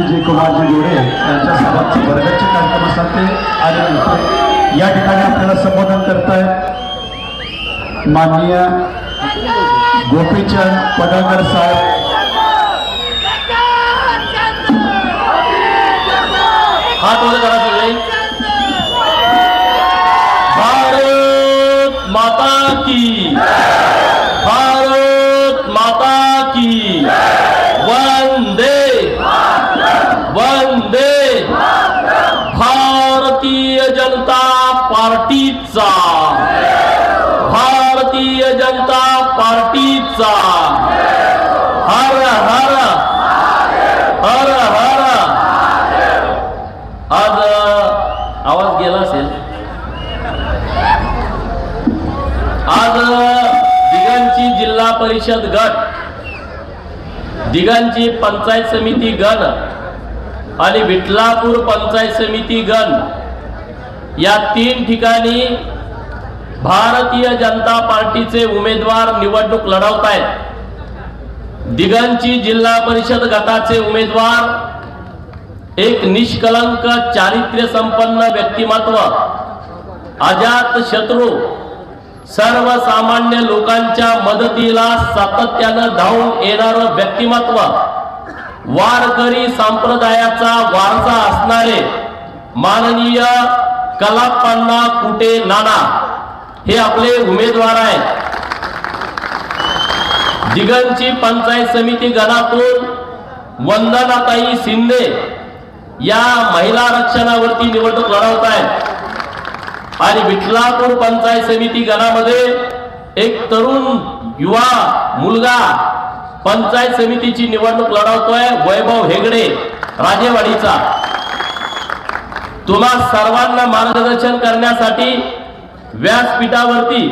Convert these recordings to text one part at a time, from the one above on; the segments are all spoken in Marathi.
विजय कुमारजी गोरे यांच्या सोबत वर्गाचे कार्यक्रम असतात ते आलेले होते. या ठिकाणी आपल्याला संबोधन करताय माननीय गोपीचंद पडळकर साहेब. हात वर करा सगळे. भारत माता की भारत माता की वंदे वंदे भारतीय जनता पार्टीचा भारतीय जनता पार्टीचा हर हर हर हर आज अ, आज दिगांची जिल्हा परिषद गट दिगांची पंचायत समिती गण आणि विठलापूर पंचायत समिती गण या तीन ठिकाणी भारतीय जनता पार्टीचे उमेदवार निवडणूक लढवत आहेत दिगांची जिल्हा परिषद गटाचे उमेदवार एक निष्कलंक चारित्र्य संपन्न व्यक्तिमत्व अजात शत्रू सर्वसामान्य लोकांच्या मदतीला सातत्यानं धावून येणारं व्यक्तिमत्व वारकरी संप्रदायाचा वारसा असणारे माननीय कलापांना कुटे नाना हे आपले उमेदवार आहेत. दिगंची पंचायत समिती गणातून वंदनाताई शिंदे या महिला आरक्षणावरती निवडणूक लढवत आहेत. आणि विठलापूर पंचायत समिती गणामध्ये एक तरुण युवा मुलगा पंचायत समितीची निवडणूक लढवतोय वैभव हेगडे राजेवाडीचा. तुम्हा सर्वांना मार्गदर्शन करण्यासाठी व्यासपीठावरती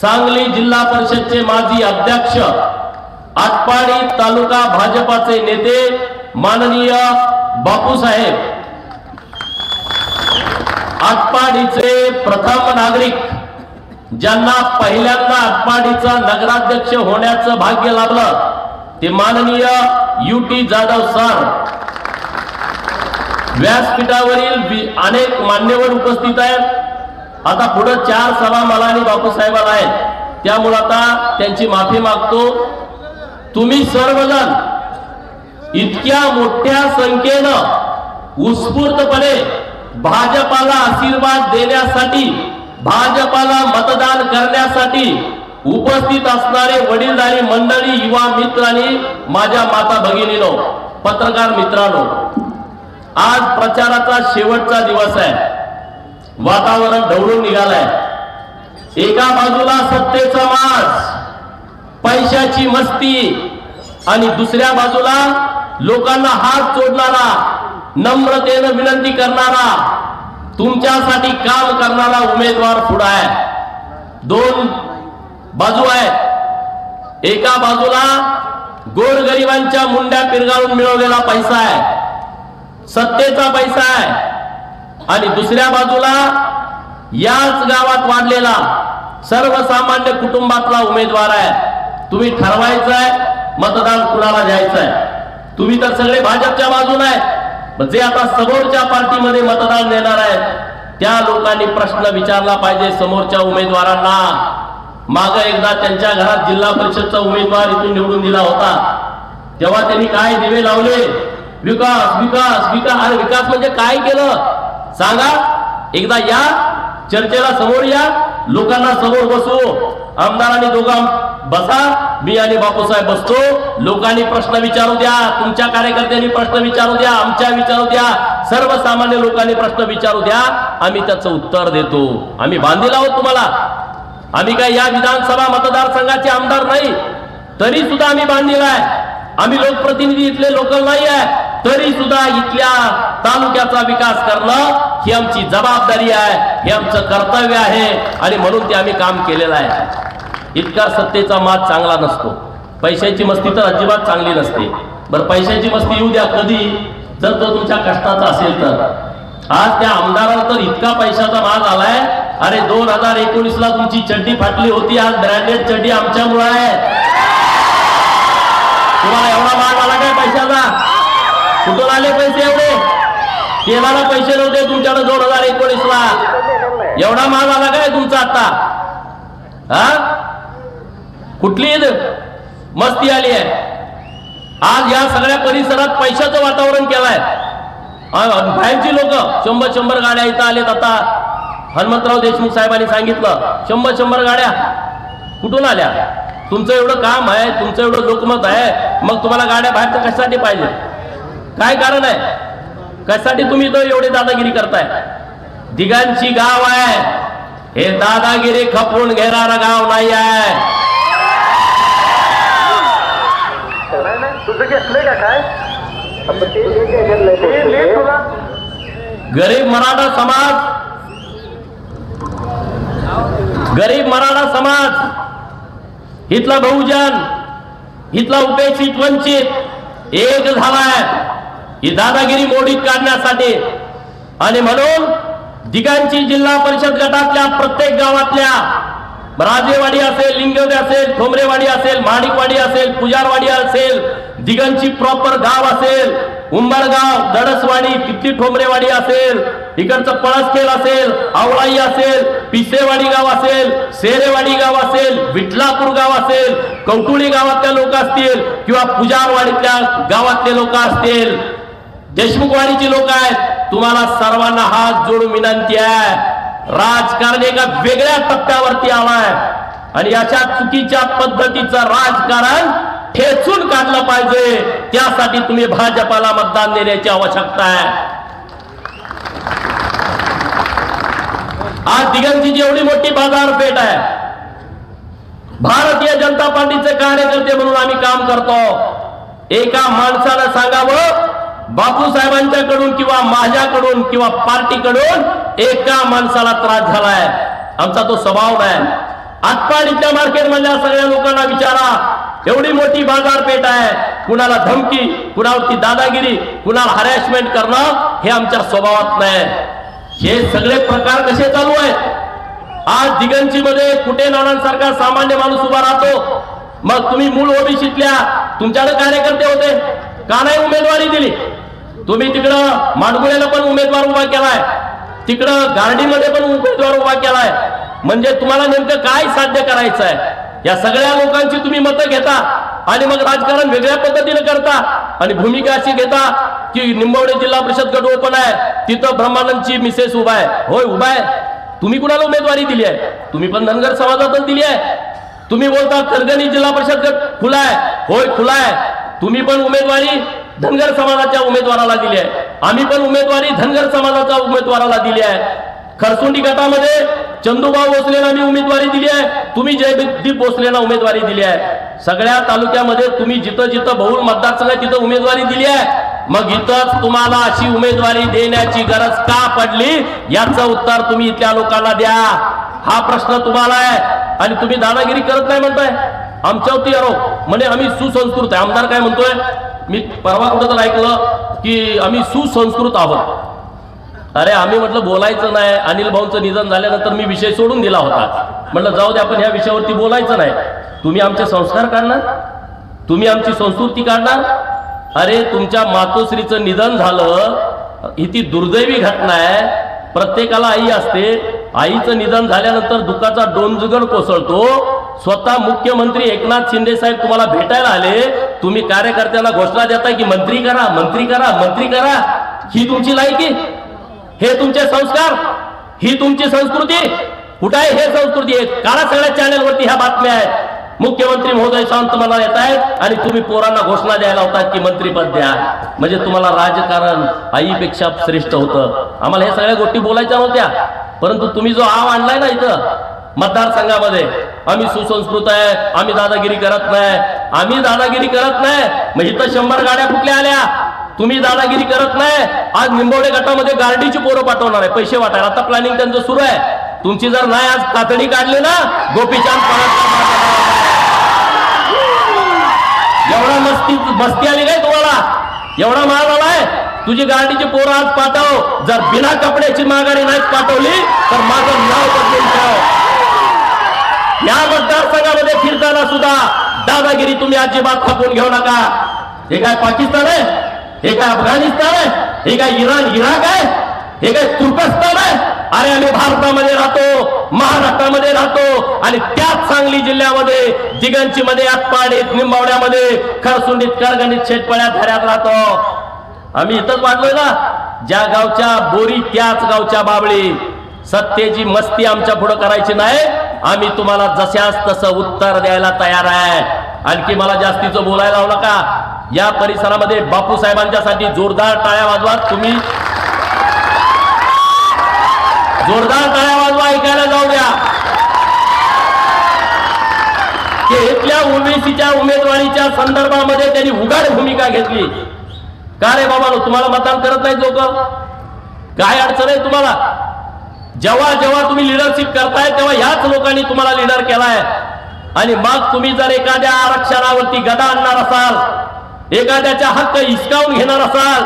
सांगली जिल्हा परिषदचे माजी अध्यक्ष आटपाडी तालुका भाजपाचे नेते माननीय बापूसाहेब आटपाडीचे प्रथम नागरिक ज्यांना पहिल्यांदा आटपाडीचा नगराध्यक्ष होण्याचं भाग्य लाभलं ते माननीय यू टी जाधव सर. व्यासपीठावरील अनेक मान्यवर उपस्थित आहेत. आता पुढे चार सभा मला आणि बापूसाहेबाला आहेत. त्यामुळे आता त्यांची माफी मागतो. तुम्ही सर्वजण इतक्या मोठ्या संख्येनं उत्स्फूर्तपणे भाजपाला आशीर्वाद देण्यासाठी भाजपाला मतदान करण्यासाठी उपस्थित असणारे वडीलधारी मंडळी युवा मित्र आणि माझ्या माता भगिनीनो पत्रकार मित्रांनो आज प्रचाराचा शेवटचा दिवस आहे. वातावरण ढवळून निघालंय. एका बाजूला सत्तेचा मास पैशाची मस्ती आणि दुसऱ्या बाजूला लोकांना हात जोडणारा नम्रतेनं विनंती करणारा तुमच्यासाठी काम करणारा उमेदवार पुढे आहे. दोन बाजू आहेत. एका बाजूला गोरगरिबांच्या मुंड्या पिरगाळून मिळवलेला पैसा आहे. सत्तेचा पैसा आहे. आणि दुसऱ्या बाजूला याच गावात वाढलेला सर्वसामान्य कुटुंबातला उमेदवार आहे. तुम्ही ठरवायचं आहे मतदान कुणाला द्यायचं आहे? तुम्ही तर सगळे भाजपच्या बाजून आहे. पण जे आता समोरच्या पार्टीमध्ये मतदान देणार आहेत त्या लोकांनी प्रश्न विचारला पाहिजे समोरच्या उमेदवारांना. माग एकदा त्यांच्या घरात जिल्हा परिषदचा उमेदवार इथून निवडून दिला होता. तेव्हा त्यांनी काय दिवे लावले? विकास विकास विकास. अरे विकास म्हणजे काय केलं? सांगा. एकदा या चर्चेला समोर या. लोकांना समोर बसू. आमदारांनी दोघं बसा मी आणि बापूसाहेब बसतो. लोकांनी प्रश्न विचारू द्या तुमच्या कार्यकर्त्यांनी प्रश्न विचारू द्या आमच्या विचारू द्या. सर्वसामान्य लोकांनी प्रश्न विचारू द्या. आम्ही त्याचं उत्तर देतो. आम्ही बांधील आहोत तुम्हाला. आम्ही काय या विधानसभा मतदारसंघाचे आमदार नाही. तरी सुद्धा आम्ही बांधील आहे. आम्ही लोकप्रतिनिधी इथले लोकल नाही आहे. तरी सुद्धा इथल्या तालुक्याचा विकास करणं ही आमची जबाबदारी आहे. हे आमचं कर्तव्य आहे. आणि म्हणून ते आम्ही काम केलेलं आहे. इतका सत्तेचा मात चांगला नसतो. पैशाची मस्ती तर अजिबात चांगली नसते. बरं पैशाची मस्ती येऊ द्या कधी? जर तो तुमच्या कष्टाचा असेल तर. आज त्या आमदाराला तर इतका पैशाचा माज आलाय. अरे दोन हजार एकोणीस ला तुमची चड्डी फाटली होती. आज ब्रँडेड चड्डी आमच्यामुळे आहे. तुम्हाला एवढा माग आला काय पैशाचा? कुठून आले पैसे एवढे? तेलाला पैसे नव्हते तुमच्याकडे दोन हजार एकोणीस ला एवढा माग आला काय तुमचा आता? हा? कुठली ईद? मस्ती आली आहे. आज या सगळ्या परिसरात पैशाचं वातावरण केलंय. आहे बाहेरची लोक शंभर शंभर गाड्या इथं आलेत आता. हनुमंतराव देशमुख साहेबांनी सांगितलं शंभर शंभर गाड्या. कुठून आल्या? तुमचं एवढं काम आहे तुमचं एवढं लोकमत आहे मग तुम्हाला गाड्या बाहेरचं कशासाठी पाहिजे? काय कारण आहे? कशासाठी तुम्ही तो एवढी दादागिरी करताय? दिगांची गाव आहे. हे दादागिरी खपवून घेणारं गाव नाही आहे. तुझं घेतलंय का काय? गरीब मराठा समाज. गरीब मराठा समाज. इथला बहुजन इथला उपेक्षित वंचित एक झालाय. ही दादागिरी मोडीत काढण्यासाठी. आणि म्हणून दिगांची जिल्हा परिषद गटातल्या प्रत्येक गावातल्या राजेवाडी असेल लिंगवडे असेल ठोंबरेवाडी असेल माणिकवाडी असेल पुजारवाडी असेल दिगंची प्रॉपर गाव असेल उंबरगाव दडसवाडी तिथली ठोंबरेवाडी असेल इकडचं पळसखेल असेल आवळाई असेल पिसेवाडी गाव असेल सेरेवाडी गाव असेल विठलापूर गाव असेल कवटुळी गावातल्या लोक असतील किंवा पुजारवाडीतल्या गावातले लोक असतील. देशमुखवाडीची लोक आहेत. तुम्हाला सर्वांना हात जोडून विनंती आहे. राजकारण एका वेगळ्या टप्प्यावरती आलाय. आणि अशा चुकीच्या पद्धतीचं राजकारण ठेचून काढलं पाहिजे. त्यासाठी तुम्ही भाजपाला मतदान देण्याची आवश्यकता आहे. आज दिगंची जेवढी मोठी बाजारपेठ आहे. भारतीय जनता पार्टीचे कार्यकर्ते म्हणून आम्ही काम करतो. एका माणसाला सांगावं बापूसाहेबांच्याकडून किंवा माझ्याकडून किंवा पार्टीकडून एका माणसाला त्रास झालाय. आमचा तो स्वभाव नाही. आटपाडीच्या मार्केट मार्केटमधल्या सगळ्या लोकांना विचारा. एवढी मोठी बाजारपेठ आहे. कुणाला धमकी कुणावरती दादागिरी कुणाला हरॅशमेंट करणं हे आमच्या स्वभावात नाही. हे सगळे प्रकार कसे चालू आहेत? आज दिगंची मध्ये कुठे नानांसारखा सामान्य माणूस उभा राहतो? मग तुम्ही मूळ ओबीसीतल्या तुमच्याकडे कार्यकर्ते होते. का नाही उमेदवारी दिली? तुम्ही तिकडं माडगुळ्याला पण उमेदवार उभा केलाय. तिकडं गार्डीमध्ये पण उमेदवार उभा केलाय. म्हणजे तुम्हाला नेमकं काय साध्य करायचं आहे या सगळ्या लोकांची तुम्ही मतं घेता आणि मग राजकारण वेगळ्या पद्धतीने करता आणि भूमिका अशी घेता की निंबवडे जिल्हा परिषद गट ओपन आहे तिथं ब्रह्मानंदची मिसेस उभा आहे. होय उभा आहे. तुम्ही कुणाला उमेदवारी दिली आहे? तुम्ही पण धनगर समाजातच दिली आहे. तुम्ही बोलता करगणी जिल्हा परिषद गट खुला आहे. होय खुला आहे. तुम्ही पण उमेदवारी धनगर समाजाच्या उमेदवाराला दिली आहे. आम्ही पण उमेदवारी धनगर समाजाच्या उमेदवाराला दिली आहे. खरसुंडी गटामध्ये चंदूभाऊ भोसलेला मी उमेदवारी दिली आहे. तुम्ही जयदीप भोसलेला उमेदवारी दिली आहे. सगळ्या तालुक्यामध्ये तुम्ही जिथं जिथं बहुल मतदारसंघ तिथं उमेदवारी दिली आहे. मग इथंच तुम्हाला अशी उमेदवारी देण्याची गरज का पडली? याचं उत्तर तुम्ही इथल्या लोकांना द्या. हा प्रश्न तुम्हाला आहे. आणि तुम्ही दादागिरी करत नाही म्हणताय. आमच्यावरती अरो म्हणजे आम्ही सुसंस्कृत आहे. आमदार काय म्हणतोय? मी परवा कुठं तर ऐकलं की आम्ही सुसंस्कृत आहोत. अरे आम्ही म्हटलं बोलायचं नाही. अनिल भाऊंचं निधन झाल्यानंतर मी विषय सोडून दिला होता. म्हटलं जाऊ दे आपण ह्या विषयावरती बोलायचं नाही. तुम्ही आमचे संस्कार काढणार? तुम्ही आमची संस्कृती काढणार? अरे तुमच्या मातोश्रीचं निधन झालं. ही ती दुर्दैवी घटना आहे. प्रत्येकाला आई असते. आईचं निधन झाल्यानंतर दुःखाचा डोंजगड कोसळतो. स्वतः मुख्यमंत्री एकनाथ शिंदे साहेब तुम्हाला भेटायला आले. तुम्ही कार्यकर्त्यांना घोषणा देताय की मंत्री करा मंत्री करा मंत्री करा. ही तुमची लायकी? हे तुमचे संस्कार ही तुमची संस्कृती. कुठे आहे हे संस्कृती आहे काळा सगळ्या चॅनलवरती ह्या बातम्या आहेत. मुख्यमंत्री महोदय शांत मला येत आहेत आणि तुम्ही पोरांना घोषणा द्यायला होतात की मंत्रीपद द्या. म्हणजे तुम्हाला राजकारण आईपेक्षा श्रेष्ठ होतं. आम्हाला हे सगळ्या गोष्टी बोलायच्या नव्हत्या. परंतु तुम्ही जो आव आणलाय ना इथं मतदारसंघामध्ये आम्ही सुसंस्कृत आहे आम्ही दादागिरी करत नाही. आम्ही दादागिरी करत नाही. मग इथं शंभर गाड्या कुठल्या आल्या? तुम्ही दादागिरी करत नाही. आज निंबवडे गटामध्ये गार्डीची पोरं पाठवणार आहे. पैसे वाटायला. आता प्लॅनिंग त्यांचं सुरू आहे. तुमची जर नाही आज कातडी काढली ना गोपीचंद एवढा मस्ती मस्ती आली काय तुम्हाला? एवढा माल आलाय. तुझी गाडीची पोरं आज पाठव. जर बिना कपड्याची माघारी नाही पाठवली तर माझं नाव बदलून ठेव. या मतदारसंघामध्ये फिरताना सुद्धा दादागिरी तुम्ही अजिबात खपून घेऊ नका. हे काय पाकिस्तान आहे? हे काय अफगाणिस्तान आहे? हे काय इराण इराक आहे? हे काय तुर्कस्तान आहे? अरे आम्ही भारतामध्ये राहतो महाराष्ट्रामध्ये राहतो आणि त्याच सांगली जिल्ह्यामध्ये दिगंची मध्ये आतपाडीत निंबावड्यामध्ये खरसुंडीत करगणीत शेतपळ्या धऱ्यात राहतो. आम्ही इथंच वाटलोय ना. ज्या गावच्या बोरी त्याच गावच्या बाबळी. सत्तेची मस्ती आमच्या पुढे करायची नाही. आम्ही तुम्हाला जशास तसं उत्तर द्यायला तयार आहे. आणखी मला जास्तीचं बोलायला लावू का या परिसरामध्ये बापू साहेबांच्यासाठी जोरदार टाळ्या वाजवा. तुम्ही जोरदार टाळ्या वाजवा ऐकायला जाऊ द्या. की इथल्या ओबीसीच्या उमेदवारीच्या संदर्भामध्ये त्यांनी उघड भूमिका घेतली. का रे बाबा तुम्हाला मतदान करत नाही लोक? काय अडचण आहे तुम्हाला? जेव्हा जेव्हा तुम्ही लिडरशिप करताय तेव्हा ह्याच लोकांनी तुम्हाला लिडर केलाय. आणि मग तुम्ही जर एखाद्या आरक्षणावरती गदा आणणार असाल एखाद्याचा हक्क हिसकावून घेणार असाल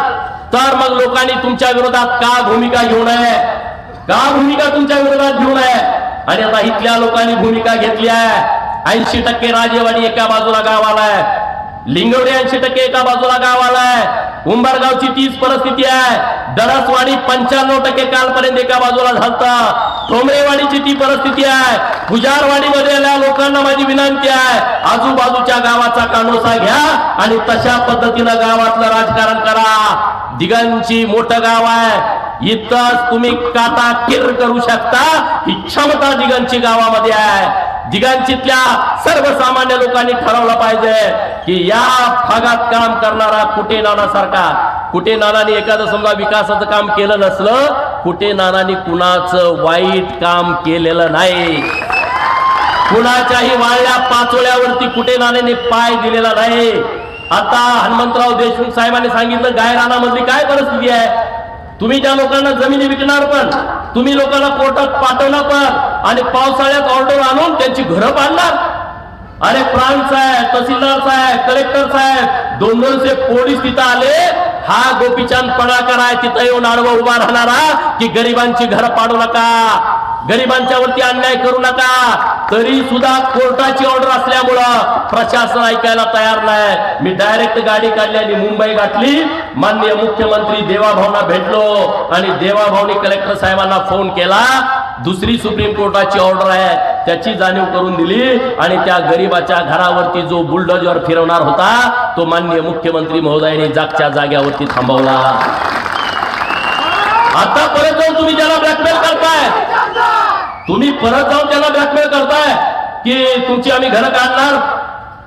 तर मग लोकांनी तुमच्या विरोधात का भूमिका घेऊ नये? का भूमिका तुमच्या विरोधात घेऊ नये? आणि आता इथल्या लोकांनी भूमिका घेतली आहे. ऐंशी टक्के राजेवाडी एका बाजूला गावाला आहे. लिंगवडे ऐंशी टक्के एका बाजूला गावाला आहे. उंबरगावची तीच परिस्थिती आहे. दरसवाडी पंच्याण्णव टक्के कालपर्यंत एका बाजूला झालता. ठोंबरेवाडीची ती परिस्थिती आहे. गुजारवाडीमध्ये आल्या लोकांना माझी विनंती आहे. आजूबाजूच्या गावाचा कानोसा घ्या आणि तशा पद्धतीनं गावातलं राजकारण करा. दिगांची मोठं गाव आहे. इथंच तुम्ही काता किर करू शकता. ही क्षमता दिगांची गावामध्ये आहे. दिगांचीतल्या सर्वसामान्य लोकांनी ठरवलं पाहिजे की या भागात काम करणारा कुठे नाना सारखा? कुठे नानाने एखादं समजा विकासाचं काम केलं नसलं कुठे नानाने कुणाचं वाईट काम केलेलं नाही? कुणाच्याही वाळल्या पाचोळ्यावरती कुठे नाण्याने पाय दिलेला नाही? आता हनुमंतराव देशमुख साहेबांनी सांगितलं गायरानामधली काय परिस्थिती आहे? तुम्ही त्या लोकांना जमिनी विकणार पण. तुम्ही लोकांना कोर्टात पाठवला पण आणि पावसाळ्यात ऑर्डर आणून त्यांची घरं बांधणार. अरे प्राण साहेब तहसीलदार साहेब कलेक्टर साहेब दोन दोनशे पोलीस तिथं आले. हा गोपीचंद पडाकर आहे तिथं येऊन आडवा उभा राहणारा की गरिबांची घर पाडू नका. गरिबांच्या वरती अन्याय करू नका. तरी सुद्धा कोर्टाची ऑर्डर असल्यामुळं प्रशासन ऐकायला तयार नाही. मी डायरेक्ट गाडी काढली आणि मुंबई गाठली. माननीय मुख्यमंत्री देवाभाऊना भेटलो आणि देवाभाऊनी कलेक्टर साहेबांना फोन केला. दुसरी सुप्रीम कोर्टाची ऑर्डर आहे. त्याची जाणीव करून दिली आणि त्या गरीबाच्या घरावरती जो बुलडोजर फिरवणार होता तो माननीय मुख्यमंत्री महोदयाने जागच्या जाग्यावरती थांबवला. आता परत जाऊन तुम्ही त्याला ब्लॅकमेल करताय तुम्ही परत जाऊन त्याला ब्लॅकमेल करताय की तुमची आम्ही घरं काढणार.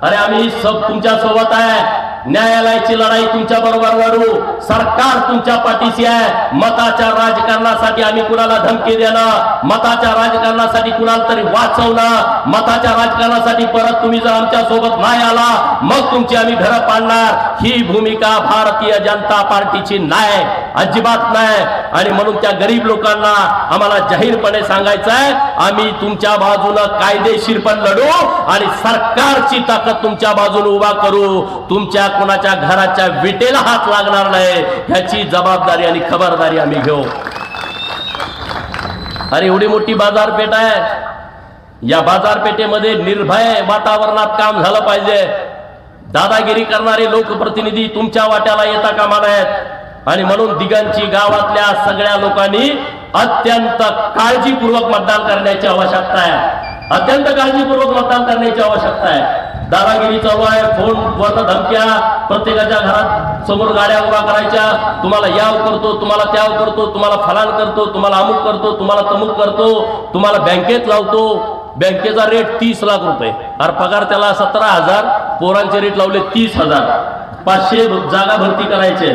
अरे आम्ही सब तुमच्यासोबत आहे. न्यायालयाची लढाई तुमच्या बरोबर लढू. सरकार तुमच्या पाठीशी आहे. मताच्या राजकारणासाठी आम्ही कुणाला धमकी देणं मताच्या राजकारणासाठी कुणाला तरी वाचवणं मताच्या राजकारणासाठी परत तुम्ही जर आमच्यासोबत नाही आला मग तुमची आम्ही घरं पाडणार. ही भूमिका भारतीय जनता पार्टीची नाही. अजिबात नाही. आणि म्हणून त्या गरीब लोकांना आम्हाला जाहीरपणे सांगायचं आहे आम्ही तुमच्या बाजूनं कायदेशीर पण लढू आणि सरकारची ताकद तुमच्या बाजूने उभा करू. तुमच्या कोणाच्या घराच्या विटेला हात लागणार नाही ह्याची जबाबदारी आणि खबरदारी आम्ही घेऊ. अरे एवढी मोठी बाजारपेठ आहे. या बाजारपेठेमध्ये निर्भय वातावरणात काम झालं पाहिजे. दादागिरी करणारे लोकप्रतिनिधी तुमच्या वाट्याला येता कामा नाहीत आणि म्हणून दिगांची गावातल्या सगळ्या लोकांनी अत्यंत काळजीपूर्वक मतदान करण्याची आवश्यकता आहे. अत्यंत काळजीपूर्वक मतदान करण्याची आवश्यकता आहे. दादागिरी चालू आहे फोन वरनं धमक्या प्रत्येकाच्या घरात समोर गाड्या उभा करायच्या. तुम्हाला याव करतो तुम्हाला त्याव करतो तुम्हाला फलान करतो तुम्हाला अमुक करतो तुम्हाला तमुक करतो तुम्हाला बँकेत लावतो. बँकेचा रेट तीस लाख रुपये. अरे पगार त्याला सतरा हजार पोरांचे रेट लावले तीस हजार. पाचशे जागा भरती करायचे.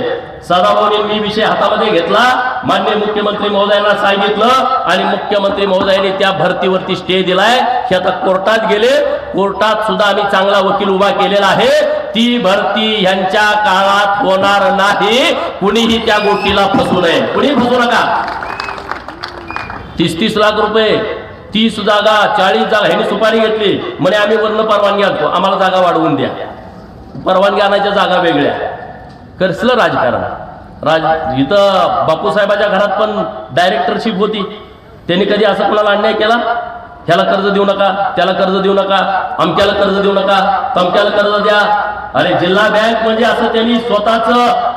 सदाभाऊने मी विषय हातामध्ये घेतला मान्य मुख्यमंत्री महोदयांना सांगितलं आणि मुख्यमंत्री महोदयांनी त्या भरतीवरती स्टे दिलाय. हे आता कोर्टात गेले. कोर्टात सुद्धा आम्ही चांगला वकील उभा केलेला आहे. ती भरती ह्यांच्या काळात होणार नाही. कुणीही त्या गोष्टीला फसू नये. कुणी फसू नका. तीस तीस लाख रुपये. तीस जागा चाळीस जागा ह्यांनी सुपारी घेतली. म्हणे आम्ही वर्ण परवानगी आणतो. आम्हाला जागा वाढवून द्या. परवानगी आणायच्या जागा वेगळ्या. कसलं राजकारण? राज इथं बापूसाहेबाच्या घरात पण डायरेक्टरशिप होती. त्यांनी कधी असं कोणाला अन्याय केला? ह्याला कर्ज देऊ नका त्याला कर्ज देऊ नका अमक्याला कर्ज देऊ नका तमक्याला कर्ज द्या. अरे जिल्हा बँक म्हणजे असं त्यांनी स्वतःच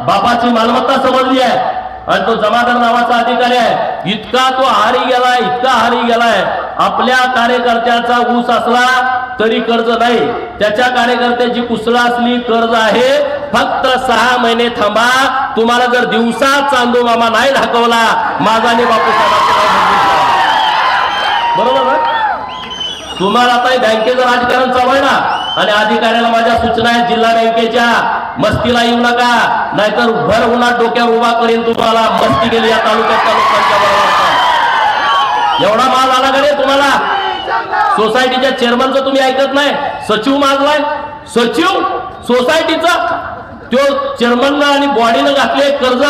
बापाची मालमत्ता समजली आहे. आणि तो जमादार नावाचा अधिकारी आहे. इतका तो हारी गेलाय इतका हारी गेलाय. आपल्या कार्यकर्त्याचा ऊस असला तरी कर्ज नाही. त्याच्या कार्यकर्त्याची कुसळा असली कर्ज आहे फक्त सहा महिने थांबा. तुम्हाला जर दिवसा चांदू मामा नाही दाखवला माझा बापू बरोबर ना? तुम्हाला आता बँकेचं राजकारण चालू आहे ना आणि अधिकाऱ्याला माझ्या सूचना आहेत जिल्हा बँकेच्या. मस्तीला येऊ नका. नाहीतर भर उन्हात डोक्यावर उभा करेन तुम्हाला. मस्ती केली या तालुक्यात तालुक्यांच्या बरोबर. एवढा माल आला का रे तुम्हाला? सोसायटीच्या चेअरमनचं तुम्ही ऐकत नाही. सचिव मागलाय. सचिव सोसायटीचा तो चेअरमनला आणि बॉडीनं घातले कर्ज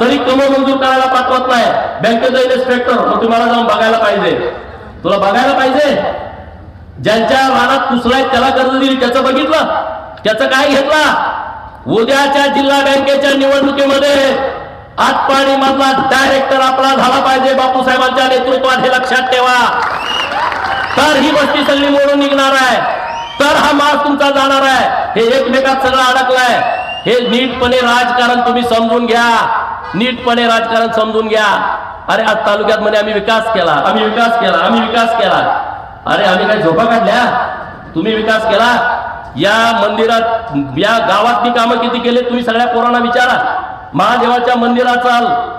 तरी कम मंजूर करायला पाठवत नाही. बँकेचा इन्स्पेक्टर मग तुम्हाला जाऊन बघायला पाहिजे. तुला बघायला पाहिजे? ज्यांच्या रानात कुसलाय त्याला कर्ज दिली. त्याचं बघितलं? त्याचं काय घेतला? उद्याच्या जिल्हा बँकेच्या निवडणुकीमध्ये आटपाडी मधला डायरेक्टर आपला झाला पाहिजे बापू साहेबांच्या नेतृत्वात हे लक्षात ठेवा. तर ही गोष्टी सगळी मोडून निघणार आहे. तर हा मार्ग तुमचा जाणार आहे. हे एकमेकात सगळं अडकलंय. हे नीटपणे राजकारण तुम्ही समजून घ्या. नीटपणे राजकारण समजून घ्या. अरे आज तालुक्यात मध्ये आम्ही विकास केला. आम्ही विकास केला. आम्ही विकास केला. अरे आम्ही काय झोपा काढल्या? तुम्ही विकास केला? या मंदिरात या गावातली कामं किती केले तुम्ही सगळ्या पोरांना विचारा. महादेवाच्या मंदिराचा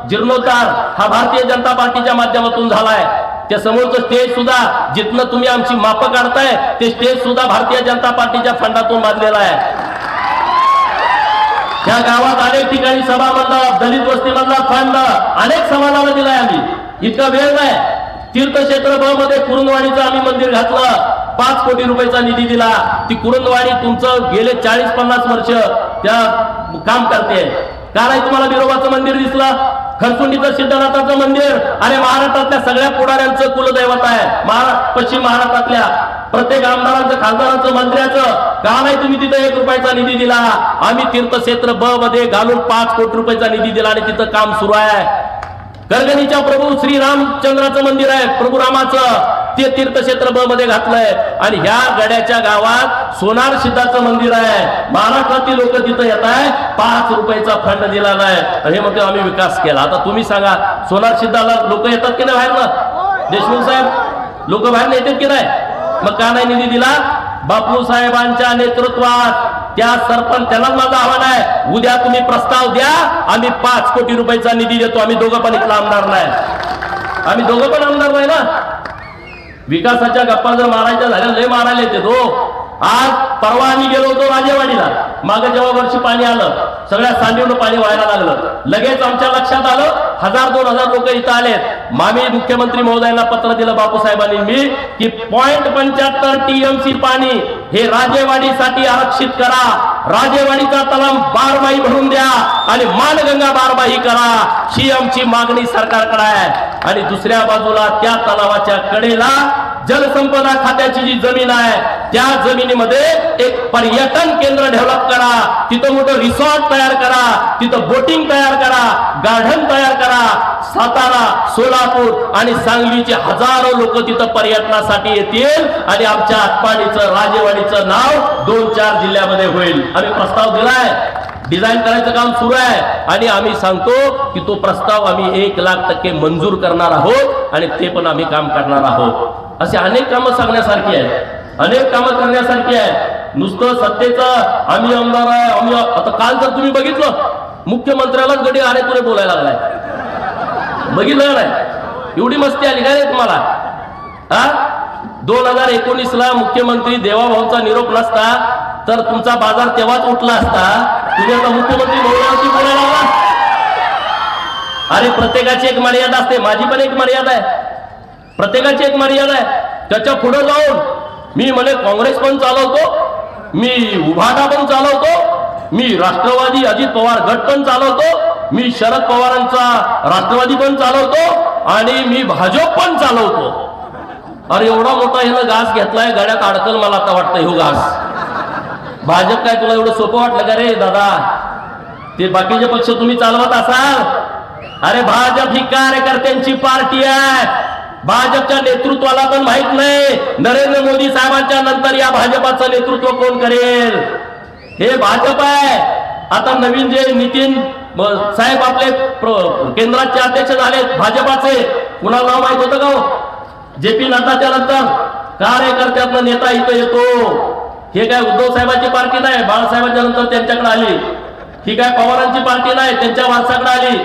जीर्णोद्धार हा भारतीय जनता पार्टीच्या माध्यमातून झालाय. त्या समोरचं स्टेज सुद्धा जिथनं तुम्ही आमची मापं काढताय ते स्टेज सुद्धा भारतीय जनता पार्टीच्या फंडातून बांधलेला आहे. त्या गावात अनेक ठिकाणी सभा मंडळ दलित वस्ती मधला फंड अनेक समाजाला दिलाय आम्ही. इतका वेळ नाही. तीर्थक्षेत्र ब मध्ये कुरुंदवाडीचं आम्ही मंदिर घातलं. पाच कोटी रुपयाचा निधी दिला. ती कुरुंदवाडी तुमचं गेले चाळीस पन्नास वर्ष त्या काम करते. का नाही तुम्हाला बिरोबाचं मंदिर दिसलं. खरसुंडीचं सिद्धनाथाचं मंदिर. आणि महाराष्ट्रातल्या सगळ्या पुढाऱ्यांचं कुलदैवत आहे. महारा पश्चिम महाराष्ट्रातल्या प्रत्येक आमदारांचं खासदारांचं मंत्र्याचं. का नाही तुम्ही तिथं एक रुपयाचा निधी दिला. आम्ही तीर्थक्षेत्र ब मध्ये घालून पाच कोटी रुपयाचा निधी दिला आणि तिथं काम सुरू आहे. गर्गणीच्या प्रभू श्री रामचंद्राचं मंदिर आहे प्रभू रामाचं. ते तीर्थक्षेत्र ब मध्ये घातलंय. आणि ह्या गड्याच्या गावात सोनार सिद्धाचं मंदिर आहे. महाराष्ट्रातील लोक तिथं येत आहे पाच रुपयाचा फंड दिला नाही हे म्हणतो आम्ही विकास केला. आता तुम्ही सांगा सोनार सिद्धाला लोक येतात की नाही बाहेर देशमुख साहेब लोक बाहेर येतात की नाही? मग का नाही निधी दिला? बापू साहेबांच्या नेतृत्वात त्या सरपंच माझं आव्हान आहे. उद्या तुम्ही प्रस्ताव द्या आम्ही पाच कोटी रुपयाचा निधी देतो. आम्ही दोघं पण इथला आमदार नाही. आम्ही दोघं पण आमदार नाही ना? विकासाच्या गप्पा जर मारायच्या झाल्या लय मारायला येते तो. आज परवा आम्ही गेलो होतो राजेवाडीला. माग जेव्हा वर्षी पाणी आलं सगळ्या सांडीवरून पाणी व्हायला लागलं. लगेच आमच्या लक्षात आलं हजार दोन हजार लोक इथं आलेत. मामी मुख्यमंत्री महोदयांना पत्र दिलं बापूसाहेबांनी मी की पॉइंट पंच्याहत्तर टीएमसी पाणी हे राजेवाडीसाठी आरक्षित करा. राजेवाडीचा तलाव बारबाई भरून द्या आणि मानगंगा बारबाई करा. ही आमची मागणी सरकारकडे आहे. आणि दुसऱ्या बाजूला त्या तलावाच्या कडेला जलसंपदा खात्याची जी जमीन आहे त्या जमिनीमध्ये एक पर्यटन केंद्र डेव्हलप करा. तिथं मोठं रिसॉर्ट तयार करा. तिथं बोटिंग तयार करा. गार्डन तयार करा. सातारा सोलापूर आणि सांगलीचे हजारो लोक तिथं पर्यटनासाठी येतील आणि आमच्या आटपाडीचं राजेवाडीचं नाव दोन चार जिल्ह्यामध्ये होईल. आम्ही प्रस्ताव दिलाय. डिझाईन करायचं काम सुरू आहे. आणि आम्ही सांगतो की तो प्रस्ताव आम्ही एक लाख टक्के मंजूर करणार आहोत आणि ते पण आम्ही काम करणार आहोत. असे अनेक कामं सांगण्यासारखी आहेत. अनेक कामं करण्यासारखी आहे. नुसतं सत्तेचं आम्ही आमदार आहे आम्ही आता काल जर तुम्ही बघितलं मुख्यमंत्र्यालाच गडी आरे तुरे बोलायला लागलाय. बघितलं नाही? एवढी मस्ती आली काय रे तुम्हाला? हा? दोन हजार एकोणीस ला मुख्यमंत्री देवाभाऊचा निरोप नसता तर तुमचा बाजार तेव्हाच उठला असता. तुम्ही आता मुख्यमंत्री बोलण्यावरती बोलायला लागला. अरे प्रत्येकाची एक मर्यादा असते. माझी पण एक मर्यादा आहे. प्रत्येकाची एक मर्यादा आहे. त्याच्या पुढे जाऊन मी म्हणे काँग्रेस पण चालवतो मी उभाटा पण चालवतो मी राष्ट्रवादी अजित पवार गट पण चालवतो मी शरद पवारांचा राष्ट्रवादी पण चालवतो आणि मी भाजप पण चालवतो. अरे एवढा मोठा ह्यानं घास घेतलाय गड्यात अडकल मला आता वाटतं हो घास. भाजप काय तुला एवढं सोपं वाटलं का रे दादा? ते बाकीचे पक्ष तुम्ही चालवत असाल? अरे भाजप ही कार्यकर्त्यांची पार्टी आहे. भाजपच्या नेतृत्वाला पण माहीत नाही. नरेंद्र मोदी साहेबांच्या नंतर या भाजपाचं नेतृत्व कोण करेल? हे भाजप आहे. आता नवीन जे नितीन साहेब आपले केंद्राचे अध्यक्ष झाले भाजपाचे. कुणाला नाव माहीत होतं का हो? जे पी नड्डाच्या नंतर. कार्यकर्त्यातनं नेता इथं येतो. हे काय उद्धव साहेबांची पार्टी नाही. बाळासाहेबांच्या नंतर त्यांच्याकडे आली. ही काय पवारांची पार्टी नाही. त्यांच्या वारसाकडे आली.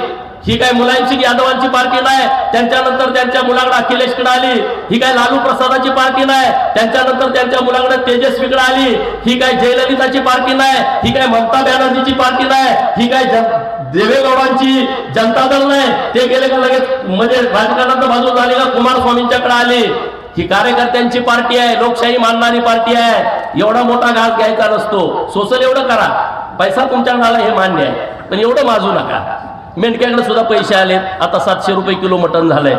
ही काय मुलांची यादवांची पार्टी नाही? त्यांच्यानंतर त्यांच्या मुलाकडे अखिलेशकडे आली. ही काय लालू प्रसादाची पार्टी नाही? त्यांच्यानंतर त्यांच्या मुलाकडे तेजस्वीकडे आली. ही काय जयललिताची पार्टी नाही? ही काय ममता बॅनर्जीची पार्टी नाही? ही काय देवेगौडांची जनता दल नाही? ते गेले का लगेच म्हणजे राजकारणात बाजू झाली का कुमारस्वामींच्याकडे आली. ही कार्यकर्त्यांची पार्टी आहे लोकशाही मानणारी पार्टी आहे. एवढा मोठा घास घ्यायचा नसतो. सोसल एवढं करा. पैसा तुमच्या नाला हे मान्य आहे. पण एवढं माजू नका. मेंढक्याकडे सुद्धा पैसे आलेत. आता सातशे रुपये किलो मटण झालंय.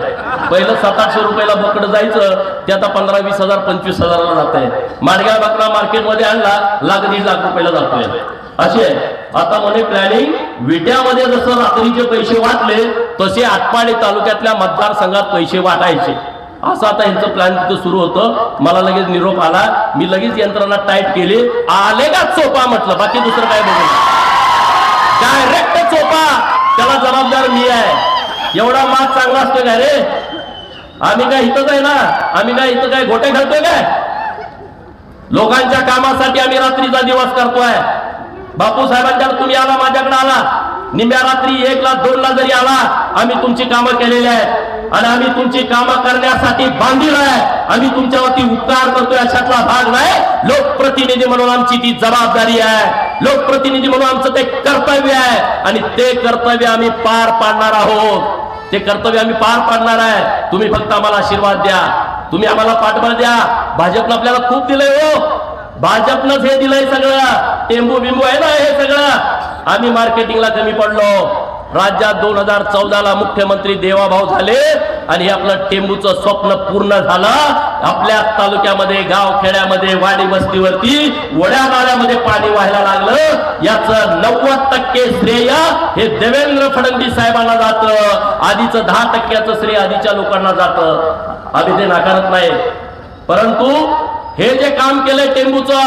पहिलं सात आठशे रुपयाला बोकड जायचं ते आता पंधरा वीस हजार पंचवीस हजाराला जात आहे माडग्या बकरा मार्केटमध्ये आणला लाख दीड लाख रुपयाला जातोय. असे आहे. आता म्हणे प्लॅनिंग विट्यामध्ये जसं रात्रीचे पैसे वाटले तसे आटपाडी तालुक्यातल्या मतदारसंघात पैसे वाटायचे. असं आता यांचं प्लॅन तिथं सुरू होतं. मला लगेच निरोप आला. मी लगेच यंत्रणा टाईट केली. आले का चोपा म्हटलं. बाकी दुसरं काय बघू? डायरेक्ट चोपा. त्याला जबाबदार मी आहे. एवढा माग चांगला असतो काय रे? आम्ही काय इथंच आहे ना? आम्ही काय इथं काय घोटे घालतोय काय? लोकांच्या कामासाठी आम्ही रात्रीचा दिवस करतोय. बापू साहेबांच्या तुम्ही आला माझ्याकडे आला. निम्या रात्री एक ला दोन ला जरी आला आम्ही तुमची कामं केलेली आहेत. आणि आम्ही तुमची कामं करण्यासाठी बांधील आहे. आम्ही तुमच्यावरती उपकार करतोय अशातला भाग नाही. लोकप्रतिनिधी म्हणून आमची ती जबाबदारी आहे. लोकप्रतिनिधी म्हणून आमचं ते कर्तव्य आहे. आणि ते कर्तव्य आम्ही पार पाडणार आहोत. ते कर्तव्य आम्ही पार पाडणार आहे. तुम्ही फक्त आम्हाला आशीर्वाद द्या. तुम्ही आम्हाला पाठबळ द्या. भाजपनं आपल्याला खूप दिलंय हो. भाजपनंच हे दिलंय सगळं. टेंबू बिंबू आहे ना हे सगळं. आम्ही मार्केटिंगला कमी पडलो. राज्यात दोन हजार चौदाला मुख्यमंत्री देवाभाऊ झाले आणि आपलं टेंबूचं स्वप्न पूर्ण झालं. आपल्या तालुक्यामध्ये गाव खेड्यामध्ये वाडी वस्तीवरती वड्या नाल्यामध्ये पाणी व्हायला लागलं. याचं नव्वद टक्के श्रेय हे देवेंद्र फडणवीस साहेबांना जातं. आधीचं दहा टक्क्याचं श्रेय आधीच्या लोकांना जातं. आम्ही ते नाकारत नाही. परंतु हे जे काम केलंय टेंबूचं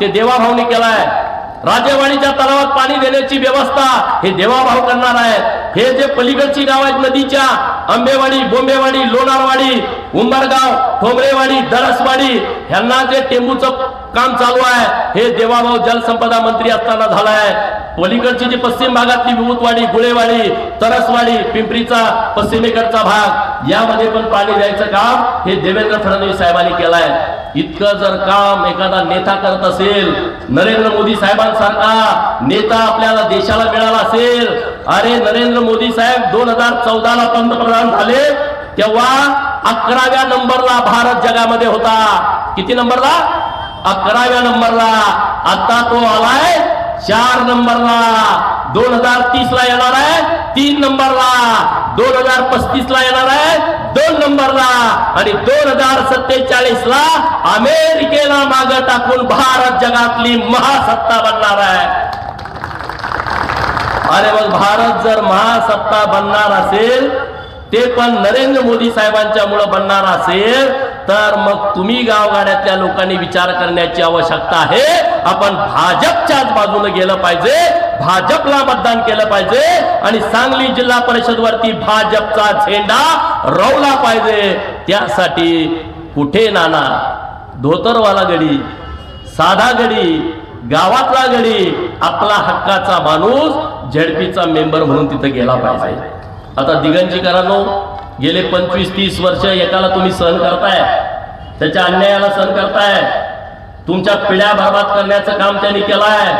ते देवाभाऊने केलंय. राजेवाडीच्या तलावात पाणी देण्याची व्यवस्था हे देवाभाव करणार आहेत. हे जे पलीकडची गाव आहेत नदीच्या आंबेवाडी बोंबेवाडी लोणारवाडी उंबरगाव ठोंबरेवाडी दरसवाडी ह्यांना जे टेंबूचं काम चालू आहे हे देवाभाऊ जलसंपदा मंत्री असताना झालाय. पलीकडची जी पश्चिम भागातली विभूतवाडी गुळेवाडी तरसवाडी पिंपरीचा पश्चिमेकडचा भाग यामध्ये पण पाणी द्यायचं काम हे देवेंद्र फडणवीस साहेबांनी केलंय. इतकं जर काम एखादा नेता करत असेल नरेंद्र मोदी साहेबांसारखा नेता आपल्याला देशाला मिळाला असेल अरे नरेंद्र मोदी साहेब दोन हजार चौदाला पंतप्रधान झाले तेव्हा अकराव्या नंबरला भारत जगामध्ये होता. किती नंबरला? अकराव्या नंबरला. आता तो आलाय चार नंबरला. दोन हजार तीस ला येणार आहे तीन नंबरला. दोन हजार पस्तीस ला येणार आहे दोन नंबरला. आणि दोन हजार सत्तेचाळीस ला अमेरिकेला माग टाकून भारत जगातली महासत्ता बनणार आहे. अरे मग भारत जर महासत्ता बनणार असेल ते पण नरेंद्र मोदी साहेबांच्या मुळे बनणार असेल तर मग तुम्ही गावगाड्यातल्या लोकांनी विचार करण्याची आवश्यकता आहे. आपण भाजपच्याच बाजूने गेलं पाहिजे भाजपला मतदान केलं पाहिजे आणि सांगली जिल्हा परिषद वरती भाजपचा झेंडा रवला पाहिजे. त्यासाठी कुठे नाना? धोतरवाला गडी साधा गडी गावातला गडी आपला हक्काचा माणूस झडपीचा मेंबर म्हणून तिथं गेला पाहिजे. आता दिगंजीकरांनो गेले पंचवीस तीस वर्ष एकाला तुम्ही सहन करताय. त्याच्या अन्यायाला सहन करताय. तुमच्या पिढ्या बर्बाद करण्याचं काम त्यांनी केलंय.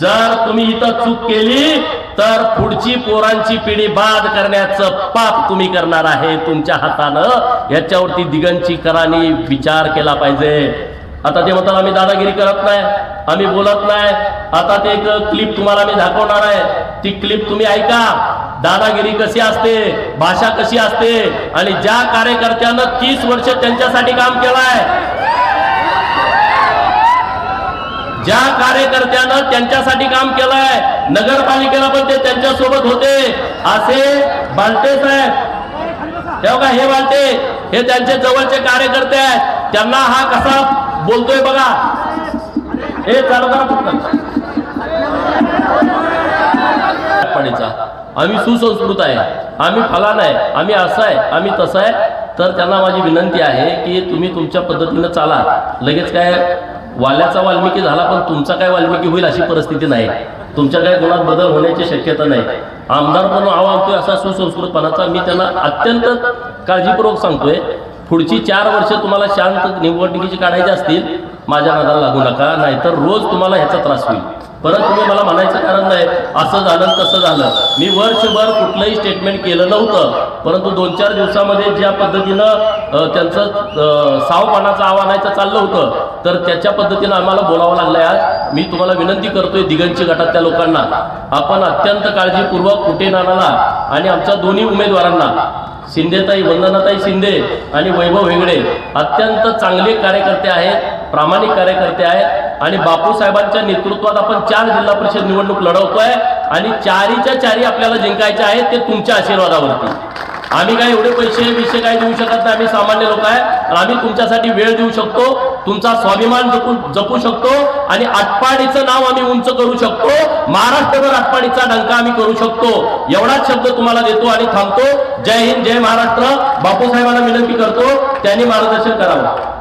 जर तुम्ही इथं चूक केली तर पुढची पोरांची पिढी बाद करण्याचं पाप तुम्ही करणार आहे तुमच्या हातानं. याच्यावरती दिगंजीकरांनी विचार केला पाहिजे. आता ते म्हणतात आम्ही दादागिरी करत नाही आम्ही बोलत नाही. आता ते एक क्लिप तुम्हाला मी दाखवणार आहे. ती क्लिप तुम्ही ऐका. दादागिरी कशी असते भाषा कशी असते आणि ज्या कार्यकर्त्यानं तीस वर्ष त्यांच्यासाठी काम केलंय ज्या कार्यकर्त्यानं त्यांच्यासाठी काम केलंय नगरपालिकेला पण ते त्यांच्यासोबत होते. असे बालटे साहेब. तेव्हा का हे बालटे? हे त्यांचे जवळचे कार्यकर्ते आहेत. त्यांना हा कसा बोलतोय बघा. हे चालू करा फक्त. आम्ही सुसंस्कृत आहे. आम्ही फलान आहे. आम्ही असं आहे. आम्ही तसं आहे. तर त्यांना माझी विनंती आहे की तुम्ही तुमच्या पद्धतीनं चाला. लगेच काय वाल्याचा वाल्मिकी झाला पण तुमचा काय वाल्मिकी होईल अशी परिस्थिती नाही. तुमच्या काय गुणात बदल होण्याची शक्यता नाही. आमदार म्हणून आवाहतोय असा सुसंस्कृतपणाचा मी त्यांना अत्यंत काळजीपूर्वक सांगतोय. पुढची चार वर्ष तुम्हाला शांत निवडणुकीची काढायची असतील माझ्या नादाला लागू नका. नाहीतर रोज तुम्हाला ह्याचा त्रास होईल. परत तुम्ही मला म्हणायचं कारण नाही असं झालं तसं झालं. मी वर्षभर कुठलंही स्टेटमेंट केलं नव्हतं. परंतु दोन चार दिवसामध्ये ज्या पद्धतीनं त्यांचं अ, सावपणाचं आव्हानायचं चाललं होतं. तर त्याच्या पद्धतीनं आम्हाला बोलावं लागलंय आज. मी तुम्हाला विनंती करतोय दिगंची गटातल्या लोकांना. आपण अत्यंत काळजीपूर्वक कुठे नानाला आणि आमच्या दोन्ही उमेदवारांना शिंदेताई वंदनाताई शिंदे आणि वैभव हेगडे अत्यंत चांगले कार्यकर्ते आहेत प्रामाणिक कार्यकर्ते आहेत आणि बापूसाहेबांच्या नेतृत्वात आपण चार जिल्हा परिषद निवडणूक लढवतोय आणि चारीच्या चारी आपल्याला जिंकायच्या आहेत ते तुमच्या आशीर्वादावरती. आम्ही काय एवढे पैसे विषय काय देऊ शकत नाही आम्ही सामान्य लोक आहे. आम्ही तुमच्यासाठी वेळ देऊ शकतो तुमचा स्वाभिमान जपू जपू शकतो आणि आटपाडीचं नाव आम्ही उंच करू शकतो. महाराष्ट्रभर आटपाडीचा डंका आम्ही करू शकतो. एवढाच शब्द तुम्हाला देतो आणि थांबतो. जय हिंद जय महाराष्ट्र. बापूसाहेबांना विनंती करतो त्यांनी मार्गदर्शन करावं.